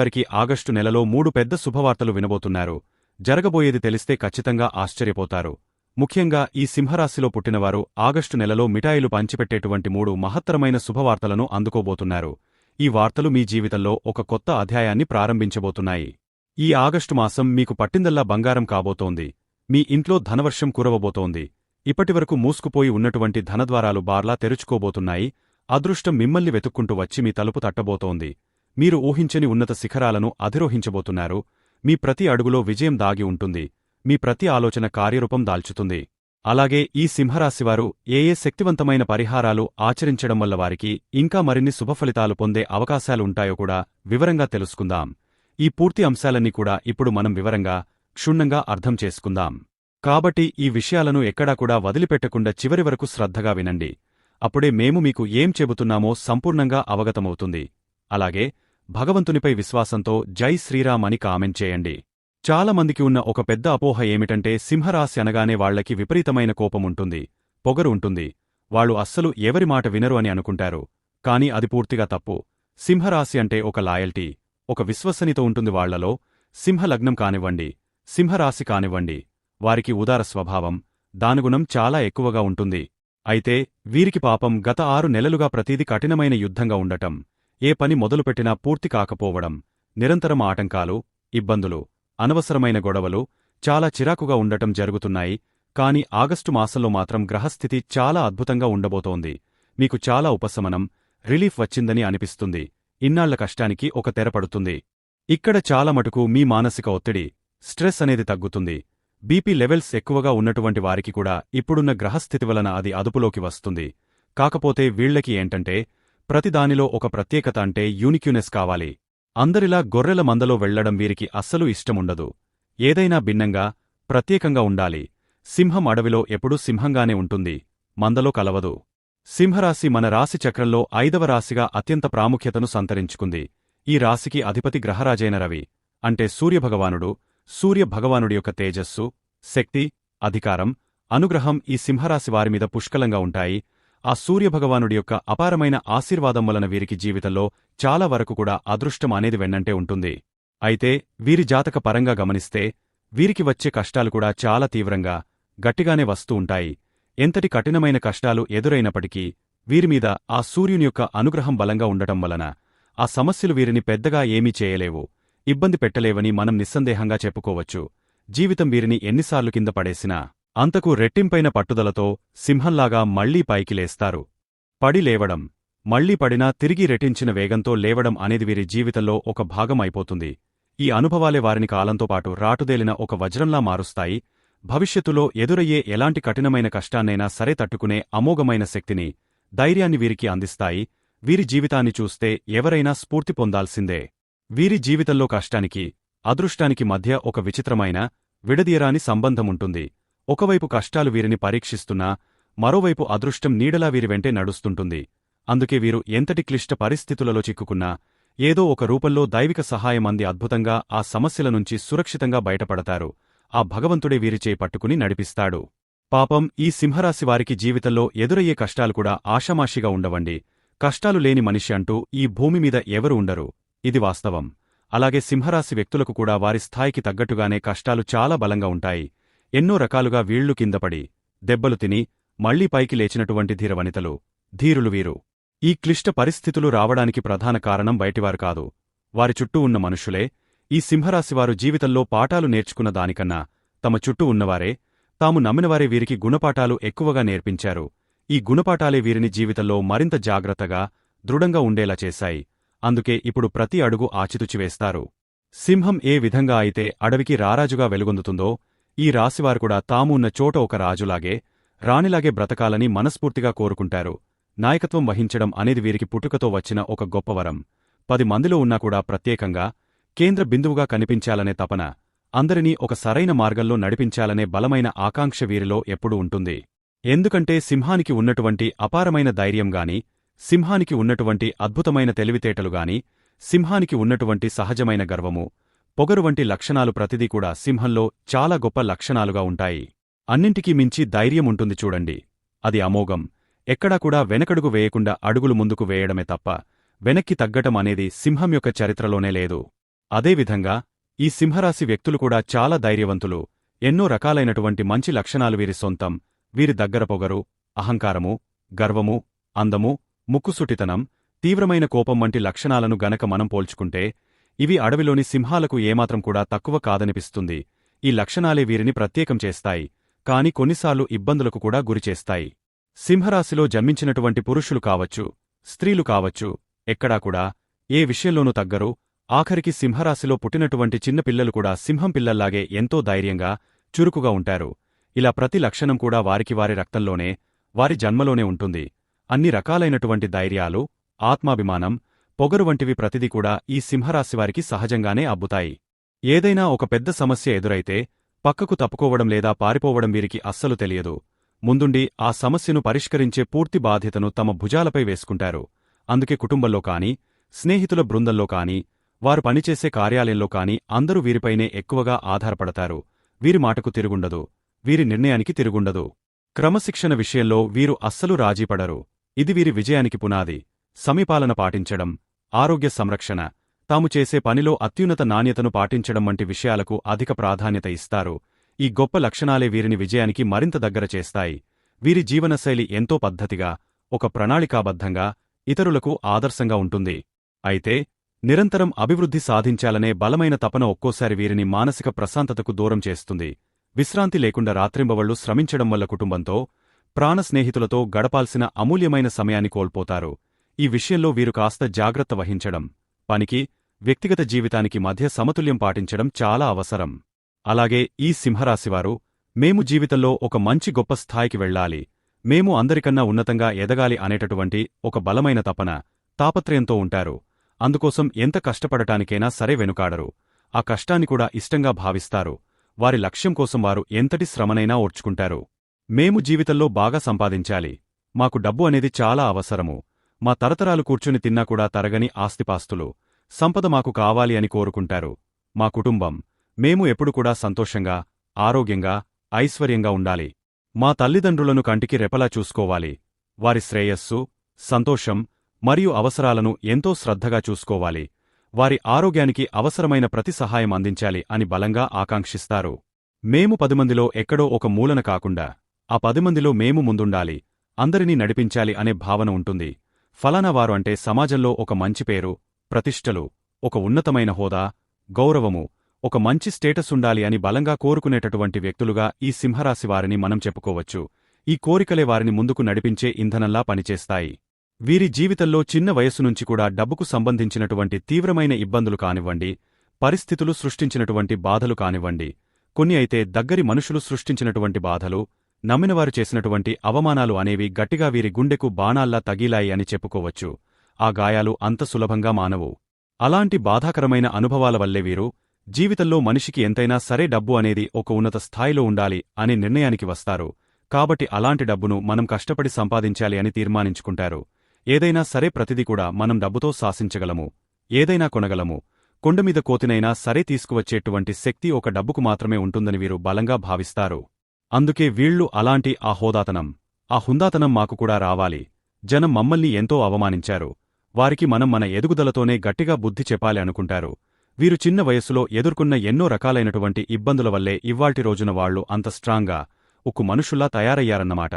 వారికి ఆగస్టు నెలలో మూడు పెద్ద శుభవార్తలు వినబోతున్నారు. జరగబోయేది తెలిస్తే ఖచ్చితంగా ఆశ్చర్యపోతారు. ముఖ్యంగా ఈ సింహరాశిలో పుట్టినవారు ఆగస్టు నెలలో మిఠాయిలు పంచిపెట్టేటువంటి మూడు మహత్తరమైన శుభవార్తలను అందుకోబోతున్నారు. ఈ వార్తలు మీ జీవితంలో ఒక కొత్త అధ్యాయాన్ని ప్రారంభించబోతున్నాయి. ఈ ఆగస్టు మాసం మీకు పట్టిందల్లా బంగారం కాబోతోంది. మీ ఇంట్లో ధనవర్షం కురవబోతోంది. ఇప్పటివరకు మూసుకుపోయి ఉన్నటువంటి ధనద్వారాలు బార్లా తెరుచుకోబోతున్నాయి. అదృష్టం మిమ్మల్ని వెతుక్కుంటూ వచ్చి మీ తలుపు తట్టబోతోంది. మీరు ఊహించని ఉన్నత శిఖరాలను అధిరోహించబోతున్నారు. మీ ప్రతి అడుగులో విజయం దాగి ఉంటుంది. మీ ప్రతి ఆలోచన కార్యరూపం దాల్చుతుంది. అలాగే ఈ సింహరాశివారు ఏ ఏ శక్తివంతమైన పరిహారాలు ఆచరించడం వల్ల వారికి ఇంకా మరిన్ని శుభఫలితాలు పొందే అవకాశాలుంటాయో కూడా వివరంగా తెలుసుకుందాం. ఈ పూర్తి అంశాలన్నీ కూడా ఇప్పుడు మనం వివరంగా క్షుణ్ణంగా అర్థం చేసుకుందాం. కాబట్టి ఈ విషయాలను ఎక్కడా కూడా వదిలిపెట్టకుండా చివరి వరకు శ్రద్ధగా వినండి. అప్పుడే మేము మీకు ఏం చెబుతున్నామో సంపూర్ణంగా అవగతమవుతుంది. అలాగే భగవంతునిపై విశ్వాసంతో జై శ్రీరామ్ అని కామెంట్ చేయండి. చాలామందికి ఉన్న ఒక పెద్ద అపోహ ఏమిటంటే సింహరాశి అనగానే వాళ్ళకి విపరీతమైన కోపముంటుంది పొగరు ఉంటుంది. వాళ్ళు అస్సలు ఎవరి మాట వినరు అని అనుకుంటారు. కాని అది పూర్తిగా తప్పు. సింహరాశి అంటే ఒక లాయల్టీ ఒక విశ్వసనీత ఉంటుంది వాళ్ళలో సింహలగ్నం కానివ్వండి సింహరాశి కానివ్వండి వారికి ఉదార స్వభావం దానుగుణం చాలా ఎక్కువగా ఉంటుంది. అయితే వీరికి పాపం గత ఆరు నెలలుగా ప్రతీది కఠినమైన యుద్ధంగా ఉండటం. ఏ పని మొదలుపెట్టినా పూర్తి కాకపోవడం నిరంతరం ఆటంకాలు ఇబ్బందులు అనవసరమైన గొడవలు చాలా చిరాకుగా ఉండటం జరుగుతున్నాయి కాని ఆగస్టు మాసంలో మాత్రం గ్రహస్థితి చాలా అద్భుతంగా ఉండబోతోంది. మీకు చాలా ఉపశమనం రిలీఫ్ వచ్చిందని అనిపిస్తుంది. ఇన్నాళ్ళ కష్టానికి ఒక తెరపడుతుంది ఇక్కడ చాలా మటుకు మీ మానసిక ఒత్తిడి స్ట్రెస్ అనేది తగ్గుతుంది. బీపీ లెవెల్స్ ఎక్కువగా ఉన్నటువంటి వారికి కూడా ఇప్పుడున్న గ్రహస్థితి వలన అది అదుపులోకి వస్తుంది. కాకపోతే వీళ్ళకి ఏంటంటే ప్రతిదానిలో ఒక ప్రత్యేకత అంటే యూనిక్యూనెస్ కావాలి. అందరిలా గొర్రెల మందలో వెళ్ళడం వీరికి అస్సలు ఇష్టముండదు. ఏదైనా భిన్నంగా ప్రత్యేకంగా ఉండాలి. సింహం అడవిలో ఎప్పుడూ సింహంగానే ఉంటుంది. మందలో కలవదు. సింహరాశి మన రాశి చక్రంలో ఐదవ రాశిగా అత్యంత ప్రాముఖ్యతను సంతరించుకుంది. ఈ రాశికి అధిపతి గ్రహరాజైన రవి. అంటే సూర్యభగవానుడు. సూర్య భగవానుడి యొక్క తేజస్సు శక్తి అధికారం అనుగ్రహం ఈ సింహరాశి వారిమీద పుష్కలంగా ఉంటాయి. ఆ సూర్యభగవానుడి యొక్క అపారమైన ఆశీర్వాదం వలన వీరికి జీవితంలో చాలా వరకు కూడా అదృష్టం అనేది వెన్నంటే ఉంటుంది. అయితే వీరి జాతక పరంగా గమనిస్తే వీరికి వచ్చే కష్టాలు కూడా చాలా తీవ్రంగా గట్టిగానే వస్తూ ఉంటాయి. ఎంతటి కఠినమైన కష్టాలు ఎదురైనప్పటికీ వీరిమీద ఆ సూర్యుని యొక్క అనుగ్రహం బలంగా ఉండటం వలన ఆ సమస్యలు వీరిని పెద్దగా ఏమీ చేయలేవు ఇబ్బంది పెట్టలేవని మనం నిస్సందేహంగా చెప్పుకోవచ్చు. జీవితం వీరిని ఎన్నిసార్లు కింద పడేసినా అంతకు రెట్టింపైన పట్టుదలతో సింహంలాగా మళ్ళీ పైకి లేస్తారు. పడి లేవడం మళ్ళీ పడినా తిరిగి రెట్టించిన వేగంతో లేవడం అనేది వీరి జీవితంలో ఒక భాగం అయిపోతుంది ఈ అనుభవాలే వారిని కాలంతో పాటు రాటుదేలిన ఒక వజ్రంలా మారుస్తాయి. భవిష్యత్తులో ఎదురయ్యే ఎలాంటి కఠినమైన కష్టాన్నైనా సరే తట్టుకునే అమోఘమైన శక్తిని ధైర్యాన్ని వీరికి అందిస్తాయి. వీరి జీవితాన్ని చూస్తే ఎవరైనా స్ఫూర్తి పొందాల్సిందే. వీరి జీవితంలో కష్టానికి అదృష్టానికి మధ్య ఒక విచిత్రమైన విడదీయరాని సంబంధముంటుంది. ఒకవైపు కష్టాలు వీరిని పరీక్షిస్తున్నా మరోవైపు అదృష్టం నీడలా వీరి వెంటే నడుస్తుంటుంది. అందుకే వీరు ఎంతటి క్లిష్ట పరిస్థితులలో చిక్కుకున్నా ఏదో ఒక రూపంలో దైవిక సహాయం అంది అద్భుతంగా ఆ సమస్యల నుంచి సురక్షితంగా బయటపడతారు. ఆ భగవంతుడే వీరిచే పట్టుకుని నడిపిస్తాడు. పాపం ఈ సింహరాశి వారికి జీవితంలో ఎదురయ్యే కష్టాలు కూడా ఆషామాషిగా ఉండవండి. కష్టాలు లేని మనిషి అంటూ ఈ భూమి మీద ఎవరు ఉండరు. ఇది వాస్తవం. అలాగే సింహరాశి వ్యక్తులకు కూడా వారి స్థాయికి తగ్గట్టుగానే కష్టాలు చాలా బలంగా ఉంటాయి. ఎన్నో రకాలుగా వీళ్ళు కిందపడి దెబ్బలు తిని మళ్ళీ పైకి లేచినటువంటి ధీరవనితలు ధీరులు వీరు. ఈ క్లిష్ట పరిస్థితులు రావడానికి ప్రధాన కారణం బయటివారు కాదు. వారి చుట్టూ ఉన్న మనుషులే ఈ సింహరాశివారు జీవితంలో పాఠాలు నేర్చుకున్న దానికన్నా తమ చుట్టూ ఉన్నవారే తాము నమ్మినవారే వీరికి గుణపాఠాలు ఎక్కువగా నేర్పించారు. ఈ గుణపాఠాలే వీరిని జీవితంలో మరింత జాగ్రత్తగా దృఢంగా ఉండేలా చేశాయి. అందుకే ఇప్పుడు ప్రతి అడుగు ఆచితుచివేస్తారు సింహం ఏ విధంగా అయితే అడవికి రారాజుగా వెలుగొందుతుందో ఈ రాశివారు కూడా తాము ఉన్న చోట ఒక రాజులాగే రాణిలాగే బ్రతకాలని మనస్ఫూర్తిగా కోరుకుంటారు. నాయకత్వం వహించడం అనేది వీరికి పుట్టుకతో వచ్చిన ఒక గొప్ప వరం. పది మందిలో ఉన్నా కూడా ప్రత్యేకంగా కేంద్ర బిందువుగా కనిపించాలనే తపన అందరినీ ఒక సరైన మార్గంలో నడిపించాలనే బలమైన ఆకాంక్ష వీరిలో ఎప్పుడూ ఉంటుంది. ఎందుకంటే సింహానికి ఉన్నటువంటి అపారమైన ధైర్యంగాని సింహానికి ఉన్నటువంటి అద్భుతమైన తెలివితేటలుగాని సింహానికి ఉన్నటువంటి సహజమైన గర్వము పొగరు వంటి లక్షణాలు ప్రతిదీ కూడా సింహంలో చాలా గొప్ప లక్షణాలుగా ఉంటాయి. అన్నింటికీ మించి ధైర్యముంటుంది చూడండి. అది అమోఘం. ఎక్కడా కూడా వెనకడుగు వేయకుండా అడుగులు ముందుకు వేయడమే తప్ప వెనక్కి తగ్గటం అనేది సింహం యొక్క చరిత్రలోనే లేదు. అదేవిధంగా ఈ సింహరాశి వ్యక్తులు కూడా చాలా ధైర్యవంతులు. ఎన్నో రకాలైనటువంటి మంచి లక్షణాలు వీరి సొంతం. వీరి దగ్గర పొగరు అహంకారము గర్వము అందము ముక్కుసుటితనం తీవ్రమైన కోపం వంటి లక్షణాలను గనక మనం పోల్చుకుంటే ఇవి అడవిలోని సింహాలకు ఏమాత్రం కూడా తక్కువ కాదనిపిస్తుంది. ఈ లక్షణాలే వీరిని ప్రత్యేకం చేస్తాయి కాని కొన్నిసార్లు ఇబ్బందులకు కూడా గురిచేస్తాయి సింహరాశిలో జన్మించినటువంటి పురుషులు కావచ్చు స్త్రీలు కావచ్చు ఎక్కడా కూడా ఏ విషయంలోనూ తగ్గరు. ఆఖరికి సింహరాశిలో పుట్టినటువంటి చిన్నపిల్లలు కూడా సింహం పిల్లల్లాగే ఎంతో ధైర్యంగా చురుకుగా ఉంటారు. ఇలా ప్రతి లక్షణం కూడా వారికి వారి రక్తంలోనే వారి జన్మలోనే ఉంటుంది. అన్ని రకాలైనటువంటి ధైర్యాలు ఆత్మాభిమానం పొగరు వంటివి ప్రతిదీ కూడా ఈ సింహరాశివారికి సహజంగానే అబ్బుతాయి. ఏదైనా ఒక పెద్ద సమస్య ఎదురైతే పక్కకు తప్పుకోవడం లేదా పారిపోవడం వీరికి అస్సలు తెలియదు. ముందుండి ఆ సమస్యను పరిష్కరించే పూర్తి బాధ్యతను తమ భుజాలపై వేసుకుంటారు. అందుకే కుటుంబంలో కాని స్నేహితుల బృందంలో కాని వారు పనిచేసే కార్యాలయంలో కాని అందరూ వీరిపైనే ఎక్కువగా ఆధారపడతారు. వీరి మాటకు తిరుగుండదు. వీరి నిర్ణయానికి తిరుగుండదు. క్రమశిక్షణ విషయంలో వీరు అస్సలు రాజీపడరు. ఇది వీరి విజయానికి పునాది. సమీపాలన పాటించడం. ఆరోగ్య సంరక్షణ. తాము చేసే పనిలో అత్యున్నత నాణ్యతను పాటించడం వంటి విషయాలకు అధిక ప్రాధాన్యత ఇస్తారు. ఈ గొప్ప లక్షణాలే వీరిని విజయానికి మరింత దగ్గర చేస్తాయి. వీరి జీవనశైలి ఎంతో పద్ధతిగా ఒక ప్రణాళికాబద్ధంగా ఇతరులకు ఆదర్శంగా ఉంటుంది. అయితే నిరంతరం అభివృద్ధి సాధించాలనే బలమైన తపన ఒక్కోసారి వీరిని మానసిక ప్రశాంతతకు దూరం చేస్తుంది. విశ్రాంతి లేకుండా రాత్రింబవళ్ళు శ్రమించడం వల్ల కుటుంబంతో ప్రాణ స్నేహితులతో గడపాల్సిన అమూల్యమైన సమయాన్ని కోల్పోతారు. ఈ విషయంలో వీరు కాస్త జాగ్రత్త వహించడం పనికి వ్యక్తిగత జీవితానికి మధ్య సమతుల్యం పాటించడం చాలా అవసరం. అలాగే ఈ సింహరాశివారు మేము జీవితంలో ఒక మంచి గొప్ప స్థాయికి వెళ్ళాలి మేము అందరికన్నా ఉన్నతంగా ఎదగాలి అనేటటువంటి ఒక బలమైన తపన తాపత్రయంతో ఉంటారు. అందుకోసం ఎంత కష్టపడటానికైనా సరే వెనుకాడరు. ఆ కష్టాన్ని కూడా ఇష్టంగా భావిస్తారు. వారి లక్ష్యం కోసం వారు ఎంతటి శ్రమనైనా ఓర్చుకుంటారు. మేము జీవితంలో బాగా సంపాదించాలి. మాకు డబ్బు అనేది చాలా అవసరము. మా తరతరాలు కూర్చుని తిన్నా కూడా తరగని ఆస్తిపాస్తులు. సంపద మాకు కావాలి అని కోరుకుంటారు. మా కుటుంబం. మేము ఎప్పుడు కూడా సంతోషంగా ఆరోగ్యంగా ఐశ్వర్యంగా ఉండాలి. మా తల్లిదండ్రులను కంటికి రెపలా చూసుకోవాలి. వారి శ్రేయస్సు సంతోషం మరియు అవసరాలను ఎంతో శ్రద్ధగా చూసుకోవాలి. వారి ఆరోగ్యానికి అవసరమైన ప్రతి సహాయం అందించాలి అని బలంగా ఆకాంక్షిస్తారు. మేము పదిమందిలో ఎక్కడో ఒక మూలన కాకుండా ఆ పదిమందిలో మేము ముందుండాలి. అందరినీ నడిపించాలి అనే భావన ఉంటుంది. ఫలానావారు అంటే సమాజంలో ఒక మంచి పేరు ప్రతిష్టలు ఒక ఉన్నతమైన హోదా గౌరవము ఒక మంచి స్టేటస్ ఉండాలి అని బలంగా కోరుకునేటటువంటి వ్యక్తులుగా ఈ సింహరాశివారిని మనం చెప్పుకోవచ్చు. ఈ కోరికలే వారిని ముందుకు నడిపించే ఇంధనంలా పనిచేస్తాయి. వీరి జీవితంలో చిన్న వయస్సు నుంచి కూడా డబ్బుకు సంబంధించినటువంటి తీవ్రమైన ఇబ్బందులు కానివ్వండి పరిస్థితులు సృష్టించినటువంటి బాధలు కానివ్వండి. కొన్ని అయితే దగ్గరి మనుషులు సృష్టించినటువంటి బాధలు నమ్మినవారు చేసినటువంటి అవమానాలు అనేవి గట్టిగా వీరి గుండెకు బాణాల్లా తగిలాయి అని చెప్పుకోవచ్చు. ఆ గాయాలు అంత సులభంగా మానవు. అలాంటి బాధాకరమైన అనుభవాల వల్లే వీరు జీవితంలో మనిషికి ఎంతైనా సరే డబ్బు అనేది ఒక ఉన్నత స్థాయిలో ఉండాలి అనే నిర్ణయానికి వస్తారు. కాబట్టి అలాంటి డబ్బును మనం కష్టపడి సంపాదించాలి అని తీర్మానించుకుంటారు. ఏదైనా సరే ప్రతిదీ కూడా మనం డబ్బుతో శాసించగలము. ఏదైనా కొనగలము. కొండమీద కోతినైనా సరే తీసుకువచ్చేటువంటి శక్తి ఒక డబ్బుకు మాత్రమే ఉంటుందని వీరు బలంగా భావిస్తారు. అందుకే వీళ్ళు అలాంటి ఆ హోదాతనం. ఆ హుందాతనం మాకు కూడా రావాలి. జనం మమ్మల్ని ఎంతో అవమానించారు. వారికి మనం మన ఎదుగుదలతోనే గట్టిగా బుద్ధి చెప్పాలి అనుకుంటారు. వీరు చిన్న వయస్సులో ఎదుర్కొన్న ఎన్నో రకాలైనటువంటి ఇబ్బందుల వల్లే ఇవ్వాల్టి రోజున వాళ్ళు అంత స్ట్రాంగ్గా ఉక్కు మనుషుల్లా తయారయ్యారన్నమాట.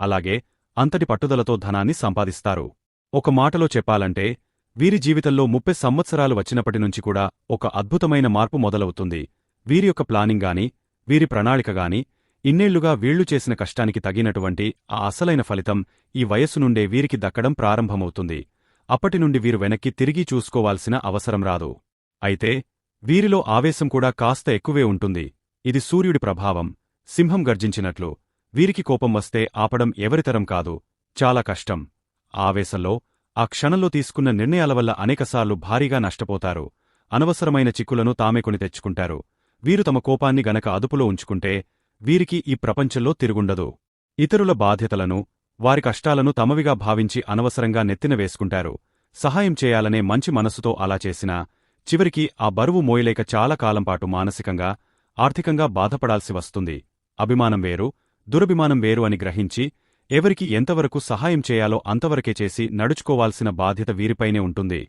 అలాగే అంతటి పట్టుదలతో ధనాన్ని సంపాదిస్తారు. ఒక మాటలో చెప్పాలంటే వీరి జీవితంలో ముప్పై సంవత్సరాలు వచ్చినప్పటినుంచి కూడా ఒక అద్భుతమైన మార్పు మొదలవుతుంది. వీరి యొక్క ప్లానింగ్ గాని వీరి ప్రణాళికగాని ఇన్నేళ్ళుగా వీళ్ళు చేసిన కష్టానికి తగినటువంటి ఆ అసలైన ఫలితం ఈ వయస్సు నుండే వీరికి దక్కడం ప్రారంభమవుతుంది. అప్పటినుండి వీరు వెనక్కి తిరిగి చూసుకోవాల్సిన అవసరం రాదు. అయితే వీరిలో ఆవేశం కూడా కాస్త ఎక్కువే ఉంటుంది. ఇది సూర్యుడి ప్రభావం సింహం గర్జించినట్లు. వీరికి కోపం వస్తే ఆపడం ఎవరితరం కాదు చాలా కష్టం. ఆవేశంలో ఆ క్షణంలో తీసుకున్న నిర్ణయాల వల్ల అనేకసార్లు భారీగా నష్టపోతారు. అనవసరమైన చిక్కులను తామే కొని తెచ్చుకుంటారు. వీరు తమ కోపాన్ని గనక అదుపులో ఉంచుకుంటే వీరికి ఈ ప్రపంచంలో తిరుగుండదు. ఇతరుల బాధ్యతలను వారి కష్టాలను తమవిగా భావించి అనవసరంగా నెత్తిన వేసుకుంటారు. సహాయం చేయాలనే మంచి మనసుతో అలా చేసినా చివరికి ఆ బరువు మోయలేక చాలా కాలంపాటు మానసికంగా ఆర్థికంగా బాధపడాల్సి వస్తుంది. అభిమానం వేరు దురభిమానం వేరు అని గ్రహించి ఎవరికి ఎంతవరకు సహాయం చేయాలో అంతవరకే చేసి నడుచుకోవాల్సిన బాధ్యత వీరిపైనే ఉంటుంది.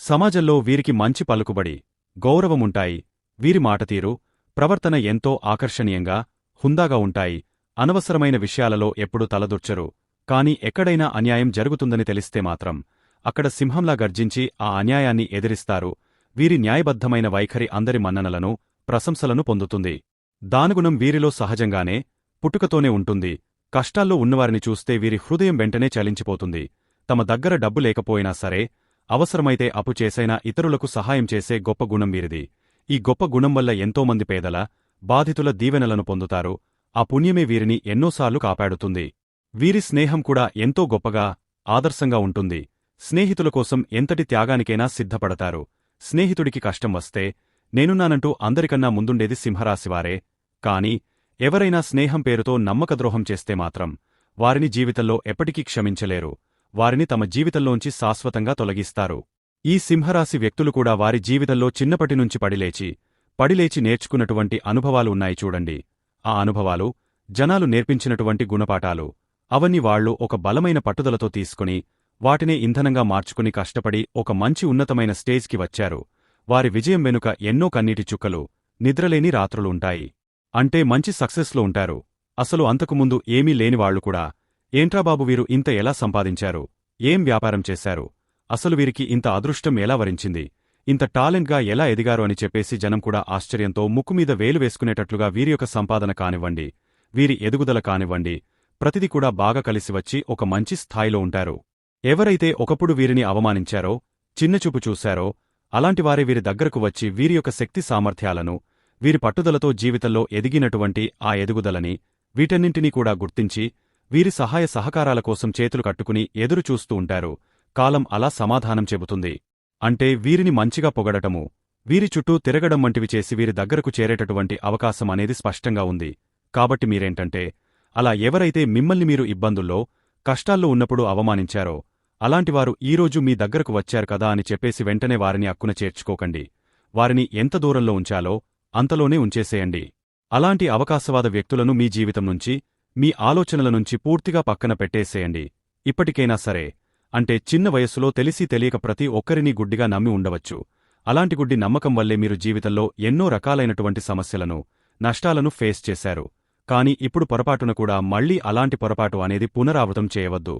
సమాజంలో వీరికి మంచి పలుకుబడి గౌరవముంటాయి. వీరి మాటతీరు ప్రవర్తన ఎంతో ఆకర్షణీయంగా హుందాగా ఉంటాయి. అనవసరమైన విషయాలలో ఎప్పుడూ తలదొచ్చరు కాని ఎక్కడైనా అన్యాయం జరుగుతుందని తెలిస్తే మాత్రం అక్కడ సింహంలా గర్జించి ఆ అన్యాయాన్ని ఎదిరిస్తారు. వీరి న్యాయబద్ధమైన వైఖరి అందరి మన్ననలను ప్రశంసలను పొందుతుంది. దానుగుణం వీరిలో సహజంగానే పుట్టుకతోనే ఉంటుంది. కష్టాల్లో ఉన్నవారిని చూస్తే వీరి హృదయం వెంటనే చలించిపోతుంది. తమ దగ్గర డబ్బు లేకపోయినా సరే అవసరమైతే అప్పు చేసైనా ఇతరులకు సహాయం చేసే గొప్ప గుణం వీరిది. ఈ గొప్ప గుణం వల్ల ఎంతోమంది పేదల బాధితుల దీవెనలను పొందుతారు. ఆ పుణ్యమే వీరిని ఎన్నోసార్లు కాపాడుతుంది. వీరి స్నేహం కూడా ఎంతో గొప్పగా ఆదర్శంగా ఉంటుంది. స్నేహితుల కోసం ఎంతటి త్యాగానికైనా సిద్ధపడతారు. స్నేహితుడికి కష్టం వస్తే నేనున్నానంటూ అందరికన్నా ముందుండేది సింహరాశివారే. కాని ఎవరైనా స్నేహం పేరుతో నమ్మకద్రోహం చేస్తే మాత్రం వారిని జీవితంలో ఎప్పటికీ క్షమించలేరు. వారిని తమ జీవితంలోంచి శాశ్వతంగా తొలగిస్తారు. ఈ సింహరాశి వ్యక్తులు కూడా వారి జీవితంలో చిన్నపటినుంచి పడిలేచి పడిలేచి నేర్చుకున్నటువంటి అనుభవాలు ఉన్నాయి చూడండి. ఆ అనుభవాలు జనాలు నేర్పించినటువంటి గుణపాఠాలు అవన్నీ వాళ్ళు ఒక బలమైన పట్టుదలతో తీసుకుని వాటినే ఇంధనంగా మార్చుకుని కష్టపడి ఒక మంచి ఉన్నతమైన స్టేజ్కి వచ్చారు. వారి విజయం వెనుక ఎన్నో కన్నీటి చుక్కలు నిద్రలేని రాత్రులు ఉంటాయి. అంటే మంచి సక్సెస్లో ఉంటారు. అసలు అంతకుముందు ఏమీ లేనివాళ్ళు కూడా ఏంట్రాబాబు వీరు ఇంత ఎలా సంపాదించారు? ఏం వ్యాపారం చేశారు? అసలు వీరికి ఇంత అదృష్టం ఎలా వరించింది? ఇంత టాలెంట్గా ఎలా ఎదిగారు అని చెప్పేసి జనం కూడా ఆశ్చర్యంతో ముక్కుమీద వేలు వేసుకునేటట్లుగా వీరి యొక్క సంపాదన కానివ్వండి వీరి ఎదుగుదల కానివ్వండి ప్రతిది కూడా బాగా కలిసి వచ్చి ఒక మంచి స్థాయిలో ఉంటారు. ఎవరైతే ఒకప్పుడు వీరిని అవమానించారో చిన్నచూపు చూశారో అలాంటివారే వీరి దగ్గరకు వచ్చి వీరి యొక్క శక్తి సామర్థ్యాలను వీరి పట్టుదలతో జీవితంలో ఎదిగినటువంటి ఆ ఎదుగుదలని వీటన్నింటినీ కూడా గుర్తించి వీరి సహాయ సహకారాల కోసం చేతులు కట్టుకుని ఎదురుచూస్తూ ఉంటారు. కాలం అలా సమాధానం చెబుతుంది. అంటే వీరిని మంచిగా పొగడటము వీరి చుట్టూ తిరగడం వంటివి చేసి వీరి దగ్గరకు చేరేటటువంటి అవకాశం అనేది స్పష్టంగా ఉంది. కాబట్టి మీరేంటంటే అలా ఎవరైతే మిమ్మల్ని మీరు ఇబ్బందుల్లో కష్టాల్లో ఉన్నప్పుడు అవమానించారో అలాంటివారు ఈరోజు మీ దగ్గరకు వచ్చారు కదా అని చెప్పేసి వెంటనే వారిని అక్కున చేర్చుకోకండి. వారిని ఎంత దూరంలో ఉంచాలో అంతలోనే ఉంచేసేయండి. అలాంటి అవకాశవాద వ్యక్తులను మీ జీవితం నుంచి మీ ఆలోచనల నుంచి పూర్తిగా పక్కన పెట్టేసేయండి. ఇప్పటికైనా సరే అంటే చిన్న వయస్సులో తెలిసి తెలియక ప్రతి ఒక్కరినీ గుడ్డిగా నమ్మి ఉండవచ్చు. అలాంటి గుడ్డి నమ్మకం వల్లే మీరు జీవితంలో ఎన్నో రకాలైనటువంటి సమస్యలను నష్టాలను ఫేస్ చేశారు. కాని ఇప్పుడు పొరపాటున కూడా మళ్ళీ అలాంటి పొరపాటు అనేది పునరావృతం చేయవద్దు.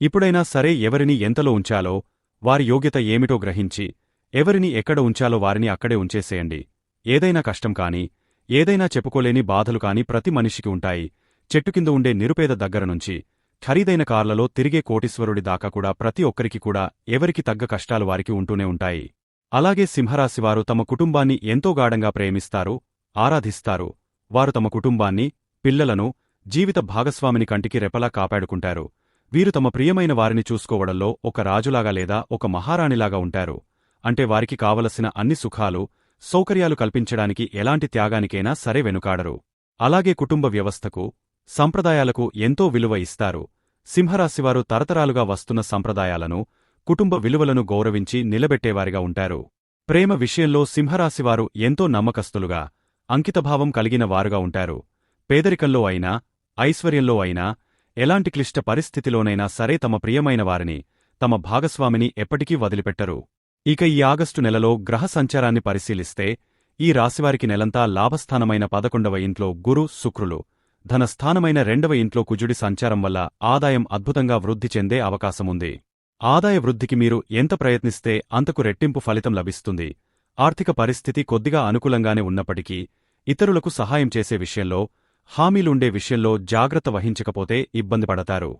ఇప్పుడైనా సరే ఎవరిని ఎంతలో ఉంచాలో వారి యోగ్యత ఏమిటో గ్రహించి ఎవరిని ఎక్కడ ఉంచాలో వారిని అక్కడే ఉంచేసేయండి. ఏదైనా కష్టం కాని ఏదైనా చెప్పుకోలేని బాధలు కాని ప్రతి మనిషికి ఉంటాయి. చెట్టు కింద ఉండే నిరుపేద దగ్గరనుంచి ఖరీదైన కార్లలో తిరిగే కోటీశ్వరుడి దాకా కూడా ప్రతి ఒక్కరికి కూడా ఎవరికి తగ్గ కష్టాలు వారికి ఉంటూనే ఉంటాయి. అలాగే సింహరాశివారు తమ కుటుంబాన్ని ఎంతో గాఢంగా ప్రేమిస్తారు ఆరాధిస్తారు. వారు తమ కుటుంబాన్ని పిల్లలను జీవిత భాగస్వామిని కంటికి రెపలా కాపాడుకుంటారు. వీరు తమ ప్రియమైన వారిని చూసుకోవడంలో ఒక రాజులాగా లేదా ఒక మహారాణిలాగా ఉంటారు. అంటే వారికి కావలసిన అన్ని సుఖాలు సౌకర్యాలు కల్పించడానికి ఎలాంటి త్యాగానికైనా సరే వెనుకాడరు. అలాగే కుటుంబ వ్యవస్థకు సంప్రదాయాలకు ఎంతో విలువ ఇస్తారు. సింహరాశివారు తరతరాలుగా వస్తున్న సంప్రదాయాలను కుటుంబ విలువలను గౌరవించి నిలబెట్టేవారిగా ఉంటారు. ప్రేమ విషయంలో సింహరాశివారు ఎంతో నమ్మకస్తులుగా అంకితభావం కలిగిన వారుగా ఉంటారు. పేదరికంలో అయినా ఐశ్వర్యంలో అయినా ఎలాంటి క్లిష్ట పరిస్థితిలోనైనా సరే తమ ప్రియమైన వారిని తమ భాగస్వామిని ఎప్పటికీ వదిలిపెట్టరు. ఇక ఈ ఆగస్టు నెలలో గ్రహ సంచారాన్ని పరిశీలిస్తే ఈ రాశివారికి నెలంతా లాభస్థానమైన పదకొండవ ఇంట్లో గురు శుక్రులు ధనస్థానమైన రెండవ ఇంట్లో కుజుడి సంచారం వల్ల ఆదాయం అద్భుతంగా వృద్ధి చెందే అవకాశముంది. ఆదాయ వృద్ధికి మీరు ఎంత ప్రయత్నిస్తే అంతకు రెట్టింపు ఫలితం లభిస్తుంది. ఆర్థిక పరిస్థితి కొద్దిగా అనుకూలంగానే ఉన్నప్పటికీ ఇతరులకు సహాయం చేసే విషయంలో హామీలుండే విషయంలో జాగ్రత్త వహించకపోతే ఇబ్బంది పడతారు.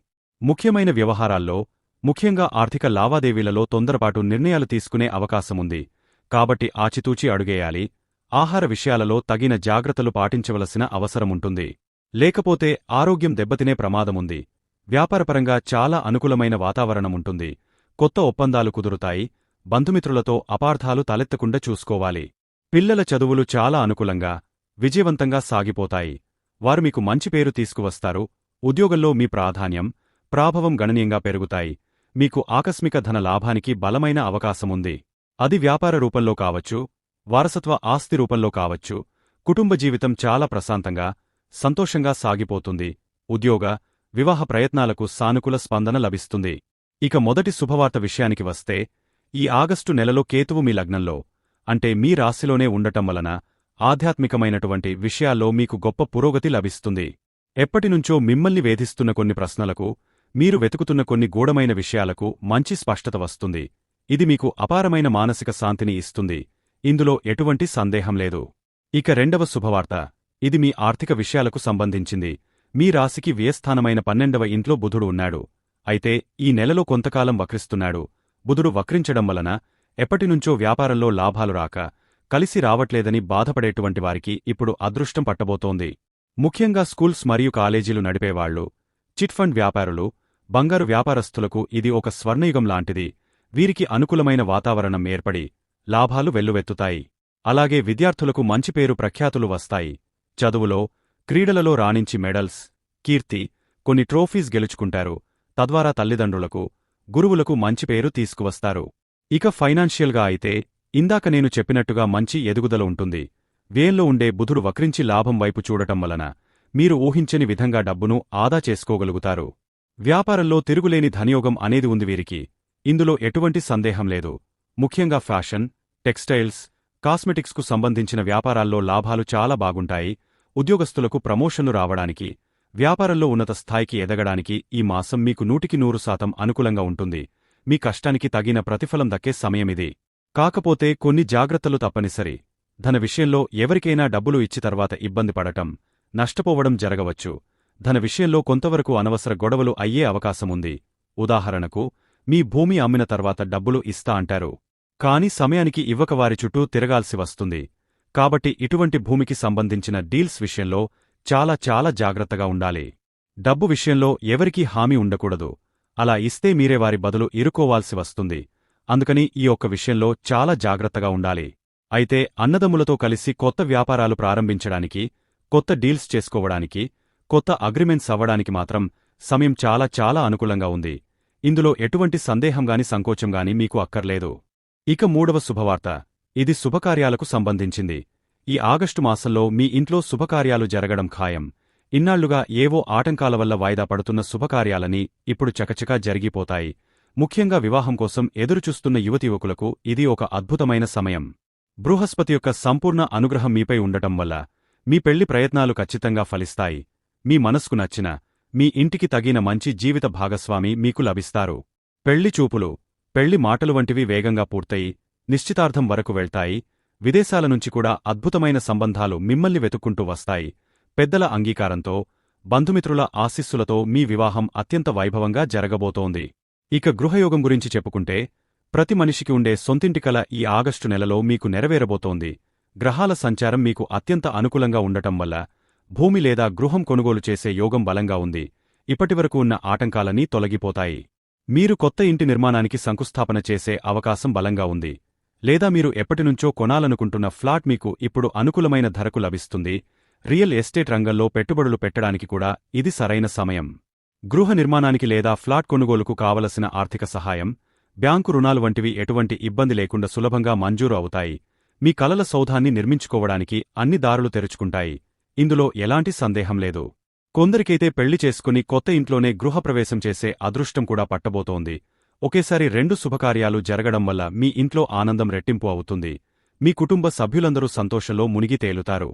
ముఖ్యమైన వ్యవహారాల్లో ముఖ్యంగా ఆర్థిక లావాదేవీలలో తొందరపాటు నిర్ణయాలు తీసుకునే అవకాశముంది. కాబట్టి ఆచితూచి అడుగేయాలి. ఆహార విషయాలలో తగిన జాగ్రత్తలు పాటించవలసిన అవసరముంటుంది. లేకపోతే ఆరోగ్యం దెబ్బతినే ప్రమాదముంది. వ్యాపారపరంగా చాలా అనుకూలమైన వాతావరణముంటుంది. కొత్త ఒప్పందాలు కుదురుతాయి. బంధుమిత్రులతో అపార్థాలు తలెత్తకుండా చూసుకోవాలి. పిల్లల చదువులు చాలా అనుకూలంగా విజయవంతంగా సాగిపోతాయి. వారు మీకు మంచి పేరు తీసుకువస్తారు. ఉద్యోగంలో మీ ప్రాధాన్యం ప్రాభవం గణనీయంగా పెరుగుతాయి. మీకు ఆకస్మిక ధన లాభానికి బలమైన అవకాశముంది. అది వ్యాపార రూపంలో కావచ్చు వారసత్వ ఆస్తి రూపంలో కావచ్చు. కుటుంబ జీవితం చాలా ప్రశాంతంగా సంతోషంగా సాగిపోతుంది. ఉద్యోగ వివాహ ప్రయత్నాలకు సానుకూల స్పందన లభిస్తుంది. ఇక మొదటి శుభవార్త విషయానికి వస్తే ఈ ఆగస్టు నెలలో కేతువు మీ లగ్నంలో అంటే మీ రాశిలోనే ఉండటం వలన ఆధ్యాత్మికమైనటువంటి విషయాల్లో మీకు గొప్ప పురోగతి లభిస్తుంది. ఎప్పటినుంచో మిమ్మల్ని వేధిస్తున్న కొన్ని ప్రశ్నలకు మీరు వెతుకుతున్న కొన్ని గూఢమైన విషయాలకు మంచి స్పష్టత వస్తుంది. ఇది మీకు అపారమైన మానసిక శాంతిని ఇస్తుంది. ఇందులో ఎటువంటి సందేహం లేదు. ఇక రెండవ శుభవార్త. ఇది మీ ఆర్థిక విషయాలకు సంబంధించింది. మీ రాశికి వ్యయస్థానమైన పన్నెండవ ఇంట్లో బుధుడు ఉన్నాడు. అయితే ఈ నెలలో కొంతకాలం వక్రిస్తున్నాడు. బుధుడు వక్రించడం వలన ఎప్పటినుంచో వ్యాపారంలో లాభాలు రాక కలిసి రావట్లేదని బాధపడేటువంటి వారికి ఇప్పుడు అదృష్టం పట్టబోతోంది. ముఖ్యంగా స్కూల్స్ మరియు కాలేజీలు నడిపేవాళ్ళు చిట్ ఫండ్ వ్యాపారులు బంగారు వ్యాపారస్తులకు ఇది ఒక స్వర్ణయుగం లాంటిది. వీరికి అనుకూలమైన వాతావరణం ఏర్పడి లాభాలు వెల్లువెత్తుతాయి. అలాగే విద్యార్థులకు మంచి పేరు ప్రఖ్యాతులు వస్తాయి. చదువులో క్రీడలలో రాణించి మెడల్స్ కీర్తి కొన్ని ట్రోఫీస్ గెలుచుకుంటారు. తద్వారా తల్లిదండ్రులకు గురువులకు మంచి పేరు తీసుకువస్తారు. ఇక ఫైనాన్షియల్గా అయితే ఇందాక నేను చెప్పినట్టుగా మంచి ఎదుగుదల ఉంటుంది. వ్యయంలో ఉండే బుధుడు వక్రించి లాభం వైపు చూడటం వలన మీరు ఊహించని విధంగా డబ్బును ఆదా చేసుకోగలుగుతారు. వ్యాపారంలో తిరుగులేని ధనియోగం అనేది ఉంది వీరికి. ఇందులో ఎటువంటి సందేహం లేదు. ముఖ్యంగా ఫ్యాషన్ టెక్స్టైల్స్ కాస్మెటిక్స్కు సంబంధించిన వ్యాపారాల్లో లాభాలు చాలా బాగుంటాయి. ఉద్యోగస్తులకు ప్రమోషన్లు రావడానికి వ్యాపారంలో ఉన్నత స్థాయికి ఎదగడానికి ఈ మాసం మీకు నూటికి నూరు శాతం అనుకూలంగా ఉంటుంది. మీ కష్టానికి తగిన ప్రతిఫలం దక్కే సమయమిది కాకపోతే కొన్ని జాగ్రత్తలు తప్పనిసరి. ధన విషయంలో ఎవరికైనా డబ్బులు ఇచ్చి తర్వాత ఇబ్బంది పడటం నష్టపోవడం జరగవచ్చు. ధన విషయంలో కొంతవరకు అనవసర గొడవలు అయ్యే అవకాశముంది ఉదాహరణకు మీ భూమి అమ్మిన తర్వాత డబ్బులు ఇస్తా అంటారు. కాని సమయానికి ఇవ్వక వారి చుట్టూ తిరగాల్సి వస్తుంది. కాబట్టి ఇటువంటి భూమికి సంబంధించిన డీల్స్ విషయంలో చాలా చాలా జాగ్రత్తగా ఉండాలి. డబ్బు విషయంలో ఎవరికీ హామీ ఉండకూడదు. అలా ఇస్తే మీరే వారి బదులు ఇరుకోవాల్సి వస్తుంది. అందుకని ఈ ఒక్క విషయంలో చాలా జాగ్రత్తగా ఉండాలి. అయితే అన్నదమ్ములతో కలిసి కొత్త వ్యాపారాలు ప్రారంభించడానికి కొత్త డీల్స్ చేసుకోవడానికి కొత్త అగ్రిమెంట్స్ అవ్వడానికి మాత్రం సమయం చాలా చాలా అనుకూలంగా ఉంది. ఇందులో ఎటువంటి సందేహంగాని సంకోచంగాని మీకు అక్కర్లేదు. ఇక మూడవ శుభవార్త. ఇది శుభకార్యాలకు సంబంధించింది. ఈ ఆగస్టు మాసంలో మీ ఇంట్లో శుభకార్యాలు జరగడం ఖాయం. ఇన్నాళ్ళుగా ఏవో ఆటంకాల వల్ల వాయిదా పడుతున్న శుభకార్యాలని ఇప్పుడు చకచకా జరిగిపోతాయి. ముఖ్యంగా వివాహం కోసం ఎదురుచూస్తున్న యువతీయువకులకు ఇది ఒక అద్భుతమైన సమయం. బృహస్పతి యొక్క సంపూర్ణ అనుగ్రహం మీపై ఉండటం వల్ల మీ పెళ్ళి ప్రయత్నాలు ఖచ్చితంగా ఫలిస్తాయి. మీ మనస్కు నచ్చిన మీ ఇంటికి తగిన మంచి జీవిత భాగస్వామి మీకు లభిస్తారు. పెళ్ళి చూపులు. పెళ్ళి మాటలు వంటివి వేగంగా పూర్తయి నిశ్చితార్థం వరకు వెళ్తాయి విదేశాల నుంచి కూడా అద్భుతమైన సంబంధాలు మిమ్మల్ని వెతుక్కుంటూ వస్తాయి. పెద్దల అంగీకారంతో బంధుమిత్రుల ఆశీస్సులతో మీ వివాహం అత్యంత వైభవంగా జరగబోతోంది. ఇక గృహయోగం గురించి చెప్పుకుంటే ప్రతి మనిషికి ఉండే సొంతింటి కల ఈ ఆగస్టు నెలలో మీకు నెరవేరబోతోంది. గ్రహాల సంచారం మీకు అత్యంత అనుకూలంగా ఉండటం వల్ల భూమి లేదా గృహం కొనుగోలు చేసే యోగం బలంగా ఉంది. ఇప్పటివరకు ఉన్న ఆటంకాలన్నీ తొలగిపోతాయి. మీరు కొత్త ఇంటి నిర్మాణానికి శంకుస్థాపన చేసే అవకాశం బలంగా ఉంది. లేదా మీరు ఎప్పటినుంచో కొనాలనుకుంటున్న ఫ్లాట్ మీకు ఇప్పుడు అనుకూలమైన ధరకు లభిస్తుంది. రియల్ ఎస్టేట్ రంగంలో పెట్టుబడులు పెట్టడానికి కూడా ఇది సరైన సమయం. గృహ నిర్మాణానికి లేదా ఫ్లాట్ కొనుగోలుకు కావలసిన ఆర్థిక సహాయం బ్యాంకు రుణాలు వంటివి ఎటువంటి ఇబ్బంది లేకుండా సులభంగా మంజూరు అవుతాయి. మీ కలల సౌధాన్ని నిర్మించుకోవడానికి అన్ని దారులు తెరుచుకుంటాయి. ఇందులో ఎలాంటి సందేహం లేదు. కొందరికైతే పెళ్ళి చేసుకుని కొత్త ఇంట్లోనే గృహప్రవేశం చేసే అదృష్టం కూడా పట్టబోతోంది. ఒకేసారి రెండు శుభకార్యాలు జరగడం వల్ల మీ ఇంట్లో ఆనందం రెట్టింపు అవుతుంది. మీ కుటుంబ సభ్యులందరూ సంతోషంలో మునిగి తేలుతారు.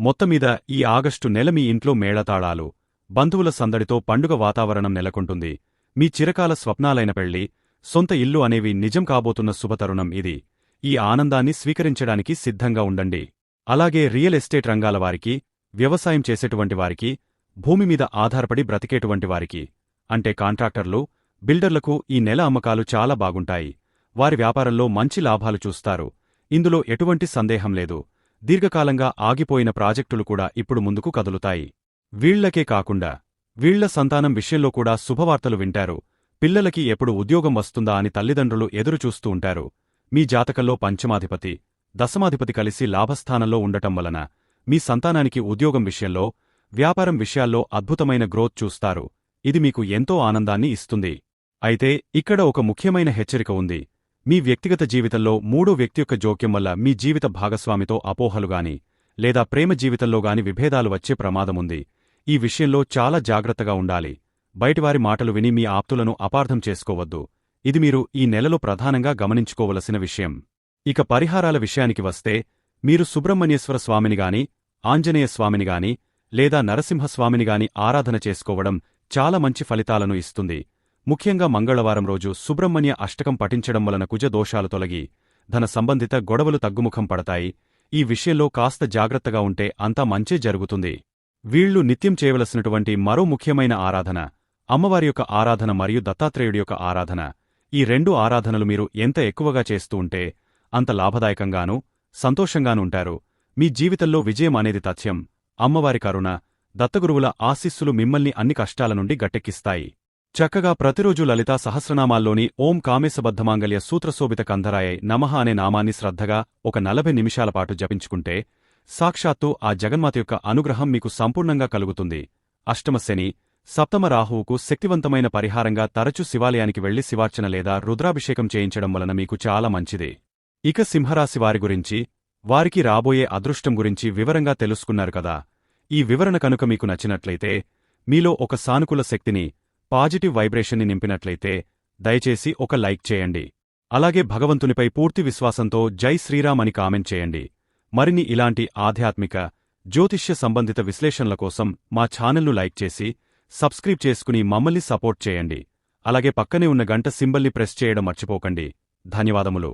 మొత్తమీద ఈ ఆగస్టు నెల మీ ఇంట్లో మేళతాళాలు బంధువుల సందడితో పండుగ వాతావరణం నెలకొంటుంది. మీ చిరకాల స్వప్నాలైన పెళ్ళి సొంత ఇల్లు అనేవి నిజం కాబోతున్న శుభతరుణం ఇది. ఈ ఆనందాన్ని స్వీకరించడానికి సిద్ధంగా ఉండండి. అలాగే రియల్ ఎస్టేట్ రంగాల వారికి వ్యవసాయం చేసేటువంటి వారికి భూమి మీద ఆధారపడి బ్రతికేటువంటి వారికి అంటే కాంట్రాక్టర్లు బిల్డర్లకు ఈ నెల అమ్మకాలు చాలా బాగుంటాయి. వారి వ్యాపారంలో మంచి లాభాలు చూస్తారు. ఇందులో ఎటువంటి సందేహం లేదు. దీర్ఘకాలంగా ఆగిపోయిన ప్రాజెక్టులు కూడా ఇప్పుడు ముందుకు కదులుతాయి. వీళ్ళకే కాకుండా వీళ్ళ సంతానం విషయంలో కూడా శుభవార్తలు వింటారు. పిల్లలకి ఎప్పుడు ఉద్యోగం వస్తుందా అని తల్లిదండ్రులు ఎదురుచూస్తూ ఉంటారు. మీ జాతకంలో పంచమాధిపతి దశమాధిపతి కలిసి లాభస్థానంలో ఉండటం వలన మీ సంతానానికి ఉద్యోగం విషయంలో వ్యాపారం విషయాల్లో అద్భుతమైన గ్రోత్ చూస్తారు. ఇది మీకు ఎంతో ఆనందాన్ని ఇస్తుంది. అయితే ఇక్కడ ఒక ముఖ్యమైన హెచ్చరిక ఉంది. మీ వ్యక్తిగత జీవితంలో మూడో వ్యక్తి యొక్క జోక్యం వల్ల మీ జీవిత భాగస్వామితో అపోహలుగాని లేదా ప్రేమ జీవితంలోగాని విభేదాలు వచ్చే ప్రమాదముంది ఈ విషయంలో చాలా జాగ్రత్తగా ఉండాలి. బయటివారి మాటలు విని మీ ఆప్తులను అపార్థం చేసుకోవద్దు. ఇది మీరు ఈ నెలలో ప్రధానంగా గమనించుకోవలసిన విషయం. ఇక పరిహారాల విషయానికి వస్తే మీరు సుబ్రహ్మణ్యేశ్వర స్వామినిగాని ఆంజనేయ స్వామినిగాని లేదా నరసింహస్వామినిగాని ఆరాధన చేసుకోవడం చాలా మంచి ఫలితాలను ఇస్తుంది. ముఖ్యంగా మంగళవారం రోజు సుబ్రహ్మణ్య అష్టకం పఠించడం వలన కుజ దోషాలు తొలగి ధన సంబంధిత గొడవలు తగ్గుముఖం పడతాయి. ఈ విషయంలో కాస్త జాగ్రత్తగా ఉంటే అంతా మంచే జరుగుతుంది. వీళ్ళు నిత్యం చేయవలసినటువంటి మరో ముఖ్యమైన ఆరాధన అమ్మవారి యొక్క ఆరాధన మరియు దత్తాత్రేయుడి యొక్క ఆరాధన. ఈ రెండు ఆరాధనలు మీరు ఎంత ఎక్కువగా చేస్తూ ఉంటే అంత లాభదాయకంగానూ సంతోషంగానూ ఉంటారు. మీ జీవితంలో విజయం అనేది తథ్యం. అమ్మవారి కరుణ దత్తగురువుల ఆశీస్సులు మిమ్మల్ని అన్ని కష్టాల నుండి గట్టెక్కిస్తాయి. చక్కగా ప్రతిరోజు లలితా సహస్రనామాల్లోని ఓం కామేశబద్ధమాంగల్య సూత్రశోభిత కంధరాయై నమః అనే నామాన్ని శ్రద్ధగా ఒక నలభై నిమిషాలపాటు జపించుకుంటే సాక్షాత్తు ఆ జగన్మాత యొక్క అనుగ్రహం మీకు సంపూర్ణంగా కలుగుతుంది. అష్టమశని సప్తమ రాహువుకు శక్తివంతమైన పరిహారంగా తరచూ శివాలయానికి వెళ్ళి శివార్చన లేదా రుద్రాభిషేకం చేయించడం వలన మీకు చాలా మంచిది. ఇక సింహరాశి వారి గురించి వారికి రాబోయే అదృష్టం గురించి వివరంగా తెలుసుకున్నారు కదా. ఈ వివరణ కనుక మీకు నచ్చినట్లయితే మీలో ఒక సానుకూల శక్తిని పాజిటివ్ వైబ్రేషన్ని నింపినట్లయితే దయచేసి ఒక లైక్ చేయండి. అలాగే భగవంతునిపై పూర్తి విశ్వాసంతో జై శ్రీరామ్ అని కామెంట్ చేయండి. మరిన్ని ఇలాంటి ఆధ్యాత్మిక జ్యోతిష్య సంబంధిత విశ్లేషణల కోసం మా ఛానల్ను లైక్ చేసి సబ్స్క్రైబ్ చేసుకుని మమ్మల్ని సపోర్ట్ చేయండి. అలాగే పక్కనే ఉన్న గంట సింబల్ని ప్రెస్ చేయడం మర్చిపోకండి. ధన్యవాదములు.